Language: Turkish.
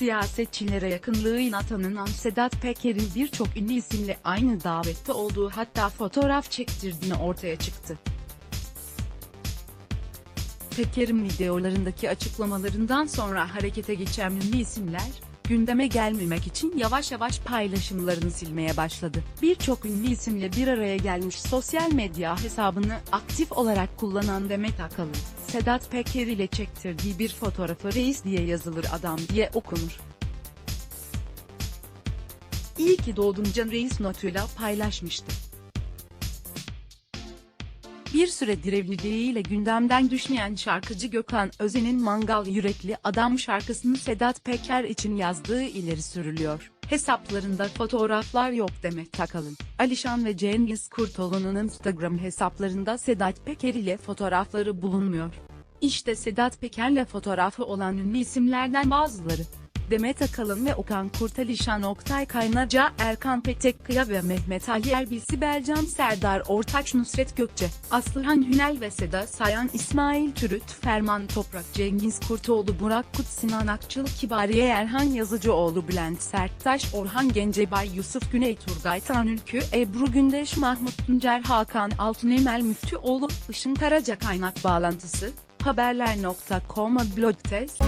Siyasetçilere yakınlığıyla tanınan Sedat Peker'in birçok ünlü isimle aynı davette olduğu hatta fotoğraf çektirdiğini ortaya çıktı. Peker'in videolarındaki açıklamalarından sonra harekete geçen ünlü isimler, gündeme gelmemek için yavaş yavaş paylaşımlarını silmeye başladı. Birçok ünlü isimle bir araya gelmiş sosyal medya hesabını aktif olarak kullanan Demet Akalın, Sedat Peker ile çektirdiği bir fotoğrafı reis diye yazılır adam diye okunur. İyi ki doğdunca reis notuyla paylaşmıştı. Bir süredir evliliğiyle gündemden düşmeyen şarkıcı Gökhan Özen'in Mangal Yürekli Adam şarkısını Sedat Peker için yazdığı ileri sürülüyor. Hesaplarında fotoğraflar yok Demet Akalın. Alişan ve Cengiz Kurtoğlu'nun Instagram hesaplarında Sedat Peker ile fotoğrafları bulunmuyor. İşte Sedat Peker'le fotoğrafı olan ünlü isimlerden bazıları. Demet Akalın ve Okan Kurtalişan Oktay Kaynarca, Erkan Petekkaya ve Mehmet Ali Erbil Sibel Can Serdar Ortaç Nusret Gökçe, Aslıhan Hünel ve Seda Sayan İsmail Türüt Ferman Toprak Cengiz Kurtoğlu Burak Kut Sinan Akçıl Kibariye Erhan Yazıcıoğlu Bülent Serttaş Orhan Gencebay Yusuf Güney Turgay Tanülkü Ebru Gündeş Mahmut Tuncer Hakan Altun Emel Müftüoğlu Işın Karaca Kaynak Bağlantısı Haberler.com Blog test